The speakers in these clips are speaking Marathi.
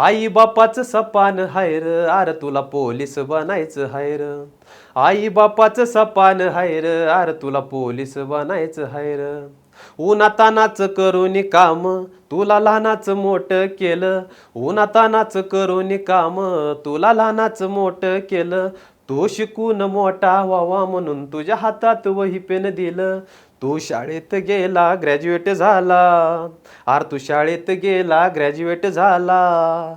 आई बापाचं सपान हायर आर तुला पोलीस बनायचं हायर. आई बापाचं सपान हायर आर तुला पोलीस बनायचं हायर. उन्हातानाच करून काम तुला लहानाचं मोठं केलं. उन्हातानाच करून काम तुला लहानाचं मोठं केलं. तो शिकून मोठा व्हावा म्हणून तुझ्या हातात वही पेन दिलं. तू शाळेत गेला ग्रॅज्युएट झाला. आर तू शाळेत गेला ग्रॅज्युएट झाला.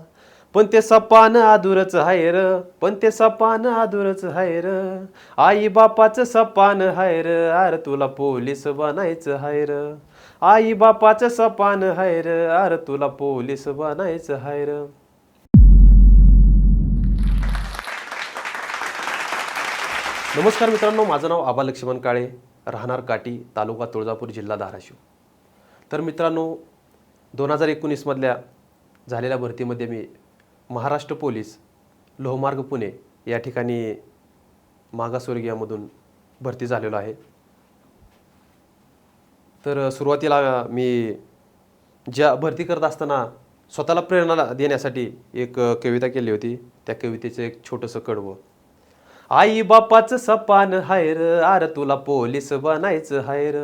पण ते सपान आदुरच र पण ते सपान आदुरच र. आई बापाचं सपान हायर आर तुला पोलीस बनायचं हायर आई बापाचं सपान हायर आर तुला पोलीस बनायचं र. नमस्कार मित्रांनो माझं नाव आबा लक्ष्मण काळे. राहणार काटी तालुका तुळजापूर जिल्हा धाराशिव. तर मित्रांनो दोन हजार एकोणीसमधल्या झालेल्या भरतीमध्ये मी महाराष्ट्र पोलीस लोहमार्ग पुणे या ठिकाणी मागासवर्गीयामधून भरती झालेलो आहे. तर सुरुवातीला मी ज्या भरती करत असताना स्वतःला प्रेरणा देण्यासाठी एक कविता केली होती. त्या कवितेचं एक छोटंसं कडवं. आई बापाचं सपान हायर आर तुला पोलीस बनायचं हायर.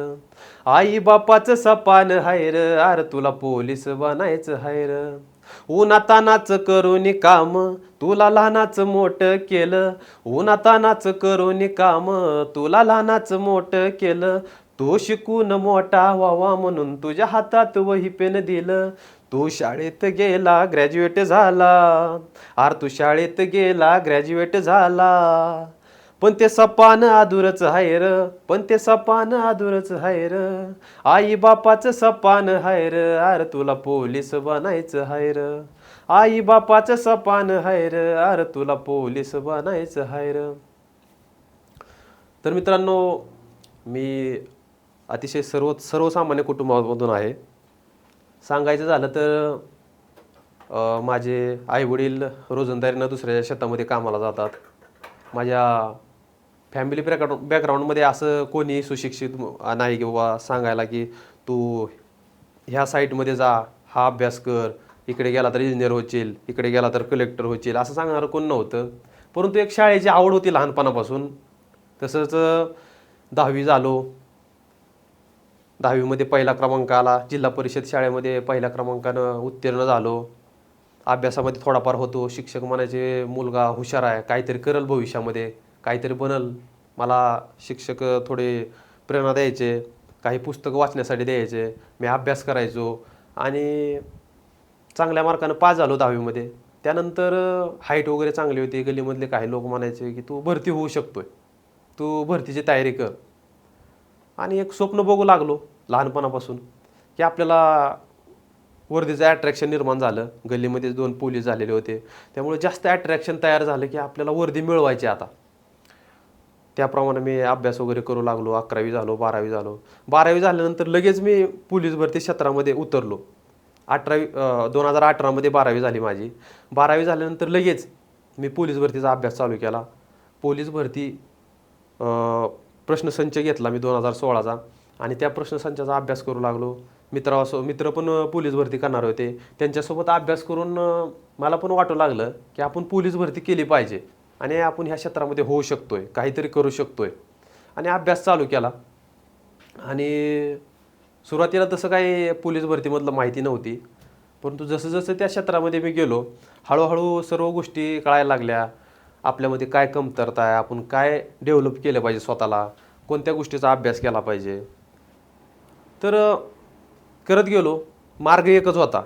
आई बापाचं सपान हायर आर तुला पोलीस बनायचं हायर. उन्हातानाच करून काम तुला लहानाचं मोठं केलं. उन्हातानाच करून काम तुला लहानाचं मोठं केलं. तो शिकून मोठा व्हावा म्हणून तुझ्या हातात वही पेन दिलं. तू शाळेत गेला ग्रॅज्युएट झाला. आर तू शाळेत गेला ग्रॅज्युएट झाला. पण ते सपान आदुरच हायर पण ते सपान आदुरच हायर आई बापाचं सपान हायर आर तुला पोलीस बनायचं हायर आई बापाचं सपान हायर आर तुला पोलीस बनायचं हायर तर मित्रांनो मी अतिशय सर्व सर्वसामान्य कुटुंबामधून आहे. सांगायचं झालं तर माझे आईवडील रोजंदारीनं दुसऱ्या शेतामध्ये कामाला जातात. माझ्या फॅमिली बॅकग्राऊंड बॅकग्राऊंडमध्ये असं कोणी सुशिक्षित नाही की बाबा सांगायला की तू ह्या साईटमध्ये जा हा अभ्यास कर इकडे गेला तर इंजिनियर होशील इकडे गेला तर कलेक्टर होशील असं सांगणारं कोण नव्हतं. परंतु एक शाळेची आवड होती लहानपणापासून. तसंच दहावी झालो. दहावीमध्ये पहिला क्रमांक आला जिल्हा परिषद शाळेमध्ये पहिल्या क्रमांकानं उत्तीर्ण झालो. अभ्यासामध्ये थोडाफार होतो. शिक्षक म्हणायचे मुलगा हुशार आहे काहीतरी करल भविष्यामध्ये काहीतरी बनल. मला शिक्षक थोडे प्रेरणा द्यायचे काही पुस्तकं वाचण्यासाठी द्यायचे. मी अभ्यास करायचो आणि चांगल्या मार्कानं पास झालो दहावीमध्ये. त्यानंतर हाईट वगैरे चांगली होती. गल्लीमधले काही लोक म्हणायचे की तू भरती होऊ शकतोय. तू भरतीची तयारी कर. आणि एक स्वप्न बघू लागलो लहानपणापासून की आपल्याला वर्दीचं ॲट्रॅक्शन निर्माण झालं. गल्लीमध्ये दोन पोलीस झालेले होते. त्यामुळे जास्त ॲट्रॅक्शन तयार झालं की आपल्याला वर्दी मिळवायची आता. त्याप्रमाणे मी अभ्यास वगैरे करू लागलो. अकरावी झालो बारावी झालो. बारावी झाल्यानंतर लगेच मी पोलीस भरती क्षेत्रामध्ये उतरलो. अठरावी दोन हजार अठरामध्ये बारावी झाली माझी. बारावी झाल्यानंतर लगेच मी पोलीस भरतीचा अभ्यास चालू केला. पोलीस भरती प्रश्नसंच घेतला मी दोन हजार सोळाचा. आणि त्या प्रश्नसंचाचा अभ्यास करू लागलो. मित्रासो मित्र पण पोलीस भरती करणार होते. त्यांच्यासोबत अभ्यास करून मला पण वाटू लागलं की आपण पोलीस भरती केली पाहिजे. आणि आपण ह्या क्षेत्रामध्ये होऊ शकतो आहे काहीतरी करू शकतो आहे आणि अभ्यास चालू केला. आणि सुरुवातीला तसं काही पोलीस भरतीमधलं माहिती नव्हती. परंतु जसं जसं त्या क्षेत्रामध्ये मी गेलो हळूहळू सर्व गोष्टी कळायला लागल्या. आपल्यामध्ये काय कमतरता आहे? आपण काय डेव्हलप केलं पाहिजे स्वतःला? कोणत्या गोष्टीचा अभ्यास केला पाहिजे? तर करत गेलो. मार्ग एकच होता.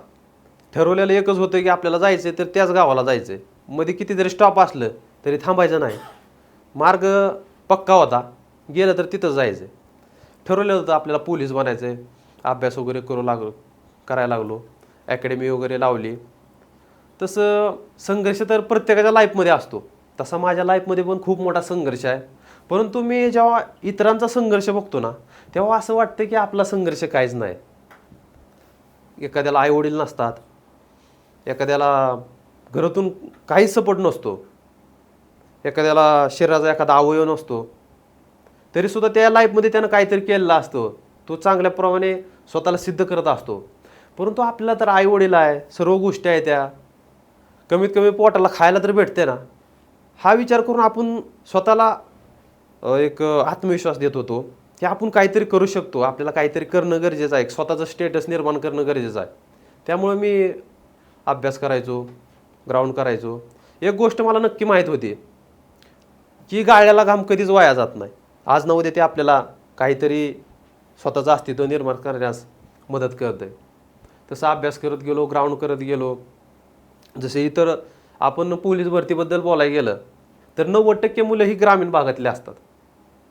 ठरवलेलं एकच होतं की आपल्याला जायचं तर त्याच गावाला जायचं मध्ये किती जरी स्टॉप असलं तरी थांबायचं नाही. मार्ग पक्का होता. गेलं तर तिथंच जायचं ठरवलेलं होतं आपल्याला पोलीस बनायचं आहे अभ्यास वगैरे करू लागलो करायला लागलो. अकॅडमी वगैरे लावली. तसं संघर्ष तर प्रत्येकाच्या लाईफमध्ये असतो. तसा माझ्या लाईफमध्ये पण खूप मोठा संघर्ष आहे. परंतु मी जेव्हा इतरांचा संघर्ष बघतो ना तेव्हा असं वाटतं की आपला संघर्ष काहीच नाही. एखाद्याला आईवडील नसतात. एखाद्याला घरातून काहीच सपोर्ट नसतो. एखाद्याला शरीराचा एखादा अवयव नसतो. तरीसुद्धा त्या लाईफमध्ये त्यानं काहीतरी केलेलं असतं. तो चांगल्याप्रमाणे स्वतःला सिद्ध करत असतो. परंतु आपल्याला तर आईवडील आहे सर्व गोष्टी आहेत त्या. कमीत कमी पोटाला खायला तर भेटते ना. हा विचार करून आपण स्वतःला एक आत्मविश्वास देत होतो की आपण काहीतरी करू शकतो. आपल्याला काहीतरी करणं गरजेचं आहे. स्वतःचं स्टेटस निर्माण करणं गरजेचं आहे. त्यामुळं मी अभ्यास करायचो ग्राउंड करायचो. एक गोष्ट मला नक्की माहीत होती की गाळ्याला घाम कधीच वाया जात नाही. आज न उद्या ते आपल्याला काहीतरी स्वतःचं अस्तित्व निर्माण करण्यास मदत करतं तसा अभ्यास करत गेलो ग्राउंड करत गेलो. जसे इतर आपण पोलीस भरतीबद्दल बोलायला गेलं तर नव्वद टक्के मुलं ही ग्रामीण भागातली असतात.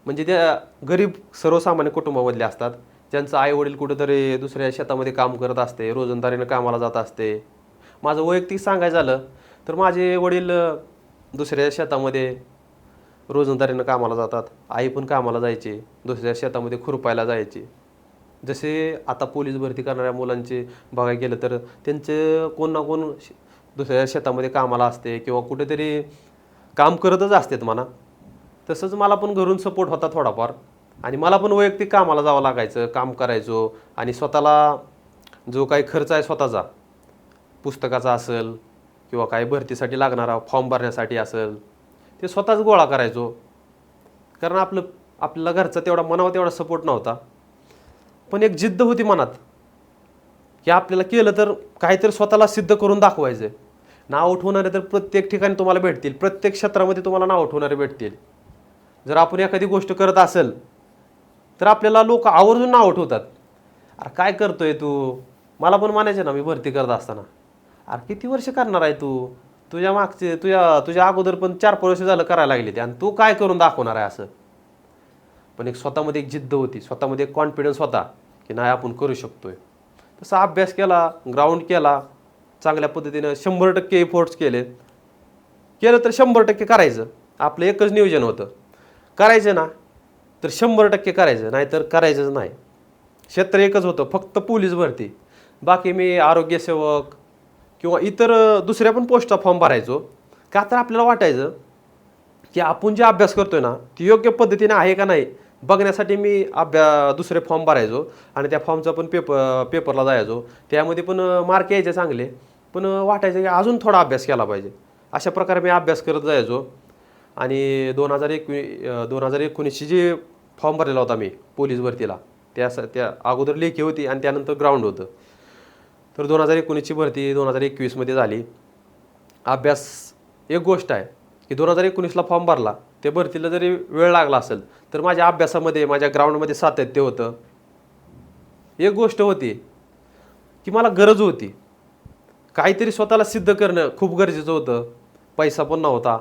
म्हणजे त्या गरीब सर्वसामान्य कुटुंबामधले असतात. ज्यांचं आई वडील कुठेतरी दुसऱ्या शेतामध्ये काम करत असते रोजंदारीनं कामाला जात असते. माझं वैयक्तिक सांगायचं झालं तर माझे वडील दुसऱ्या शेतामध्ये रोजंदारीनं कामाला जातात. आई पण कामाला जायची दुसऱ्या शेतामध्ये खुरपायला जायची. जसे आता पोलीस भरती करणाऱ्या मुलांचे बघायला गेलं तर त्यांचे कोण ना कोण श- दुसऱ्या शेतामध्ये कामाला असते किंवा कुठेतरी काम करतच असतात म्हणा. तसंच मला पण घरून सपोर्ट होता थोडाफार. आणि मला पण वैयक्तिक कामाला जावं लागायचं काम करायचो आणि स्वतःला जो काही खर्च आहे स्वतःचा पुस्तकाचा असेल किंवा काही भरतीसाठी लागणारा फॉर्म भरण्यासाठी असेल ते स्वतःच गोळा करायचो. कारण आपलं आपल्याला घरचा तेवढा मनावा तेवढा सपोर्ट नव्हता. पण एक जिद्द होती मनात. की आपल्याला केलं तर काहीतरी स्वतःला सिद्ध करून दाखवायचं आहे नाव उठवणारे तर प्रत्येक ठिकाणी तुम्हाला भेटतील. प्रत्येक क्षेत्रामध्ये तुम्हाला नाव उठवणारे भेटतील. जर आपण एखादी गोष्ट करत असेल तर आपल्याला लोक आवर्जून नाव उठवतात अरे काय करतोय तू? मला पण मानायचे ना मी भरती करत असताना. अरे किती वर्ष करणार आहे तू? तुझ्या मागचे तुझ्या तुझ्या अगोदर पण चार पाच वर्ष झालं करायला लागले ते आणि तू काय करून दाखवणार आहे असं? पण एक स्वतःमध्ये एक जिद्द होती. स्वतःमध्ये एक कॉन्फिडन्स होता की नाही आपण करू शकतोय. तसा अभ्यास केला ग्राउंड केला चांगल्या पद्धतीनं शंभर टक्के एफोर्ट्स केले. केलं तर शंभर टक्के करायचं. आपलं एकच नियोजन होतं. करायचं ना तर शंभर टक्के करायचं नाहीतर करायचंच नाही. क्षेत्र एकच होतं फक्त पोलीस भरती. बाकी मी आरोग्यसेवक किंवा इतर दुसऱ्या पण पोस्टचा फॉर्म भरायचो. का तर आपल्याला वाटायचं की आपण जे अभ्यास करतोय ना ती योग्य पद्धतीने आहे का नाही बघण्यासाठी मी अभ्या दुसरे फॉर्म भरायचो आणि त्या फॉर्मचा पण पेपर पेपरला जायचो. त्यामध्ये पण मार्क यायचे चांगले. पण वाटायचं की अजून थोडा अभ्यास केला पाहिजे. अशा प्रकारे मी अभ्यास करत जायचो. आणि दोन हजार एकवी दोन हजार एकोणीसची जी फॉर्म भरलेला होता मी पोलीस भरतीला त्या स- त्या अगोदर लेखी होती आणि त्यानंतर ग्राउंड होतं. तर दोन हजार एकोणीसची भरती दोन हजार एकवीसमध्ये झाली. अभ्यास एक गोष्ट आहे की दोन हजार एकोणीसला फॉर्म भरला. ते भरतीला जरी वेळ लागला असेल तर माझ्या अभ्यासामध्ये माझ्या ग्राउंडमध्ये सातत्य होतं. एक गोष्ट होती की मला गरज होती. काहीतरी स्वतःला सिद्ध करणं खूप गरजेचं होतं. पैसा पण नव्हता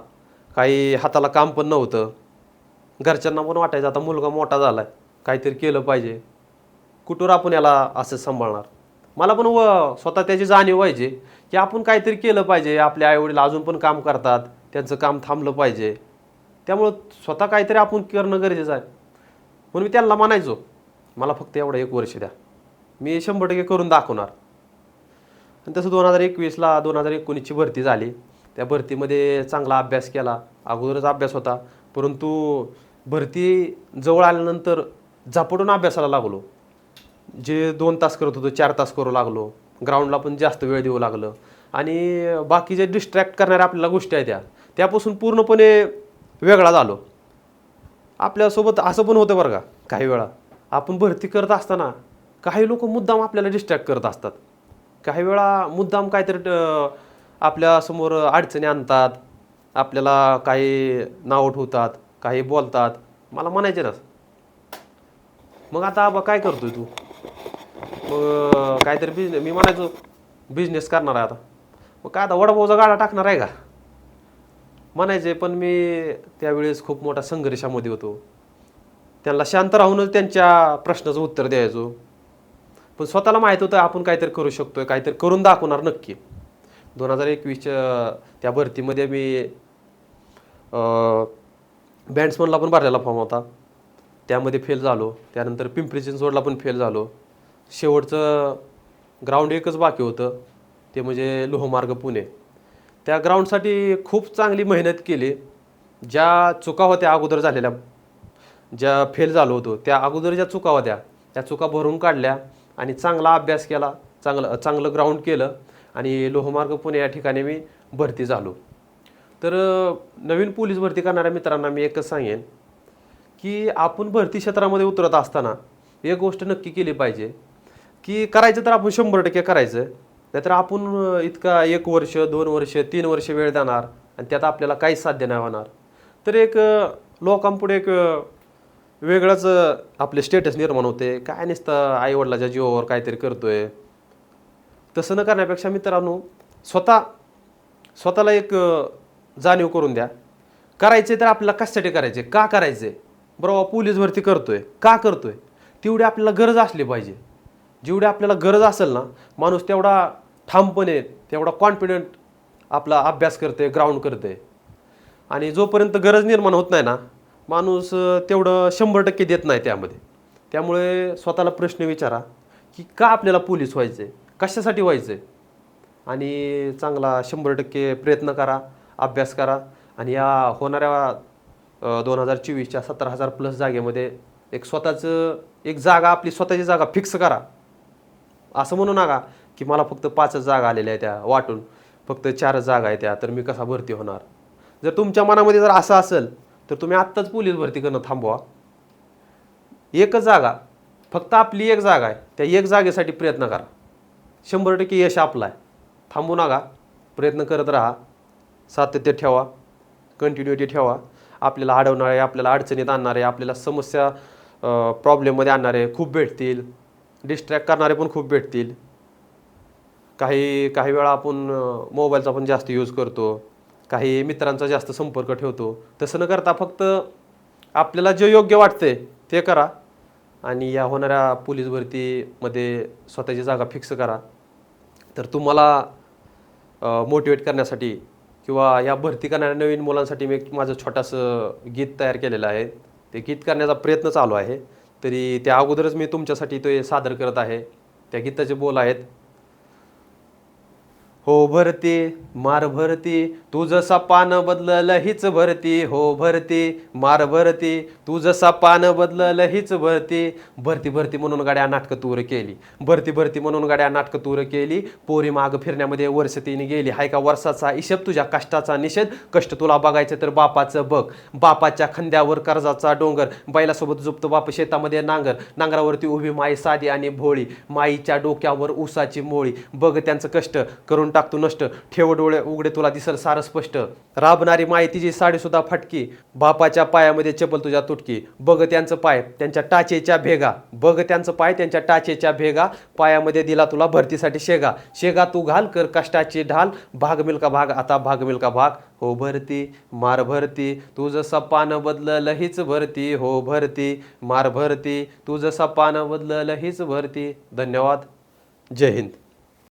काही हाताला काम पण नव्हतं. घरच्यांना पण वाटायचं आता मुलगा मोठा झाला आहे काहीतरी केलं पाहिजे. कुठवर आपण याला असं सांभाळणार? मला पण व स्वतः त्याची जाणीव व्हायची की आपण काहीतरी केलं पाहिजे. आपले आईवडील अजून पण काम करतात त्यांचं काम थांबलं पाहिजे. त्यामुळं स्वतः काहीतरी आपण करणं गरजेचं आहे. म्हणून मी त्यांना म्हणायचो मला फक्त एवढं एक वर्ष द्या. मी शंभर टक्के करून दाखवणार. आणि तसं दोन हजार एकवीसला दोन हजार एकोणीसची भरती झाली. त्या भरतीमध्ये चांगला अभ्यास केला. अगोदरच अभ्यास होता परंतु भरती जवळ आल्यानंतर झपाटून अभ्यासाला लागलो. जे दोन तास करत होतो चार तास करू लागलो. ग्राउंडला पण जास्त वेळ देऊ लागलं. आणि बाकी जे डिस्ट्रॅक्ट करणाऱ्या आपल्याला गोष्टी आहेत त्या त्यापासून पूर्णपणे वेगळा झालो आपल्यासोबत असं पण होतं बरं का काही वेळा. आपण भरती करत असताना काही लोक मुद्दाम आपल्याला डिस्ट्रॅक्ट करत असतात. काही वेळा मुद्दाम काहीतरी आपल्यासमोर अडचणी आणतात. आपल्याला काही नाव ठेवतात काही बोलतात. मला म्हणायचे ना मग आता आबा काय करतोय तू? मग काहीतरी बिझनेस मी म्हणायचो बिझनेस करणार आहे आता. मग काय आता वडापावचा गाडा टाकणार आहे का? म्हणायचे पण मी त्यावेळेस खूप मोठा संघर्षामध्ये होतो. त्यांना शांत राहूनच त्यांच्या प्रश्नाचं उत्तर द्यायचो. पण स्वतःला माहीत होतं आपण काहीतरी करू शकतोय काहीतरी करून दाखवणार नक्की. दोन हजार एकवीसच्या त्या भरतीमध्ये मी बँड्समनला पण भरलेला फॉर्म होता. त्यामध्ये फेल झालो. त्यानंतर पिंपरी चिंचवडला पण फेल झालो. शेवटचं ग्राउंड एकच बाकी होतं. ते म्हणजे लोहमार्ग पुणे. त्या ग्राउंडसाठी खूप चांगली मेहनत केली. ज्या चुका होत्या अगोदर झालेल्या ज्या फेल झालो होतो त्या अगोदर ज्या चुका होत्या त्या चुका भरून काढल्या आणि चांगला अभ्यास केला चांगलं चांगलं ग्राउंड केलं आणि लोहमार्ग पुणे या ठिकाणी मी भरती झालो. तर नवीन पोलीस भरती करणाऱ्या मित्रांना मी एकच सांगेन की आपण भरती क्षेत्रामध्ये उतरत असताना एक गोष्ट नक्की केली पाहिजे की करायचं तर आपण शंभर टक्के करायचं. नाहीतर आपण इतका एक वर्ष दोन वर्ष तीन वर्ष वेळ देणार आणि त्यात आपल्याला काहीच साध्य नाही होणार. तर एक लोकांपुढे एक वेगळंच आपले स्टेटस निर्माण होते. काय नसतं आईवडिलाच्या जीवावर काहीतरी करतोय. तसं न करण्यापेक्षा मित्रांनो स्वतः स्वतःला एक जाणीव करून द्या. करायचे तर आपल्याला कशासाठी करायचे? का करायचे? बरोबर पोलीस भरती करतोय. का करतोय? तेवढी आपल्याला गरज असली पाहिजे. जेवढी आपल्याला गरज असेल ना माणूस तेवढा ठामपणे तेवढा कॉन्फिडंट आपला अभ्यास करते ग्राउंड करते. आणि जोपर्यंत गरज निर्माण होत नाही ना माणूस तेवढं शंभर टक्के देत नाही त्यामध्ये. त्यामुळे स्वतःला प्रश्न विचारा की का आपल्याला पोलीस व्हायचं आहे कशासाठी व्हायचं आहे आणि चांगला शंभर टक्के प्रयत्न करा अभ्यास करा. आणि या होणाऱ्या दोन हजार चोवीसच्या सतरा हजार प्लस जागेमध्ये एक स्वतःचं एक जागा आपली स्वतःची जागा फिक्स करा. असं म्हणू नका की मला फक्त पाचच जागा आलेल्या आहेत त्या वाटून. फक्त चारच जागा आहेत त्या तर मी कसा भरती होणार? जर तुमच्या मनामध्ये जर असं असेल तर तुम्ही आत्ताच पोलीस भरती करणं थांबवा. एकच जागा फक्त आपली एक जागा आहे. त्या एक जागेसाठी प्रयत्न करा. शंभर टक्के यश आपला आहे. थांबू नका. प्रयत्न करत राहा. सातत्य ठेवा. कंटिन्युटी ठेवा. आपल्याला अडवणारे आपल्याला अडचणीत आणणारे आपल्याला समस्या प्रॉब्लेममध्ये आणणारे खूप भेटतील. डिस्ट्रॅक्ट करणारे पण खूप भेटतील. काही काही वेळा आपण मोबाईलचा पण जास्त यूज करतो. काही मित्रांचा जास्त संपर्क ठेवतो. तसं न करता फक्त आपल्याला जे योग्य वाटते ते करा आणि या होणाऱ्या पोलीस भरतीमध्ये स्वतःची जागा फिक्स करा. तर तुम्हाला मोटिवेट करण्यासाठी किंवा या भरती करणाऱ्या नवीन मुलांसाठी मी एक माझं छोटंसं गीत तयार केलेलं आहे. ते गीत करण्याचा प्रयत्न चालू आहे. तरी त्या अगोदरच मी तुमच्यासाठी ते सादर करत आहे. त्या गीताचे बोल आहेत. हो भरती मार भरती तू जसा पान बदलल हीच भरती. हो भरती मार भरती तू जसा पान बदलल हीच भरती. भरती भरती म्हणून गाड्या नाटकं तूर केली. भरती भरती म्हणून गाड्या नाटकं तूर केली. पोरी माग फिरण्यामध्ये वर्ष तिने गेली. हाय का वर्षाचा हिशेब तुझ्या कष्टाचा निषेध. कष्ट तुला बघायचं तर बापाचं बघ. बापाच्या खांद्यावर कर्जाचा डोंगर. बैलासोबत झुपतो बाप शेतामध्ये नांगर. नांगरावरती उभी माई साधी आणि भोळी. माईच्या डोक्यावर ऊसाची मोळी. बघ त्यांचं कष्ट करून टाकतो नष्ट. ठेव डोळे उघडे तुला दिसल सारं स्पष्ट. राबणारी माई तिची साडीसुद्धा फटकी बापाच्या पायामध्ये चपल तुझ्या तुटकी. बघ त्यांचं पाय त्यांच्या टाचेच्या भेगा. बघ त्यांचं पाय त्यांच्या टाचेच्या भेगा. पायामध्ये दिला तुला भरतीसाठी शेगा. शेगा तू घाल कर कष्टाची ढाल. भाग मिल्का भाग आता भाग मिल्का भाग. हो भरती मार भरती. तू जसा पान बदलल हीच भरती. हो भरती मार भरती. तू जसा पान बदलल हीच भरती. धन्यवाद. जय हिंद.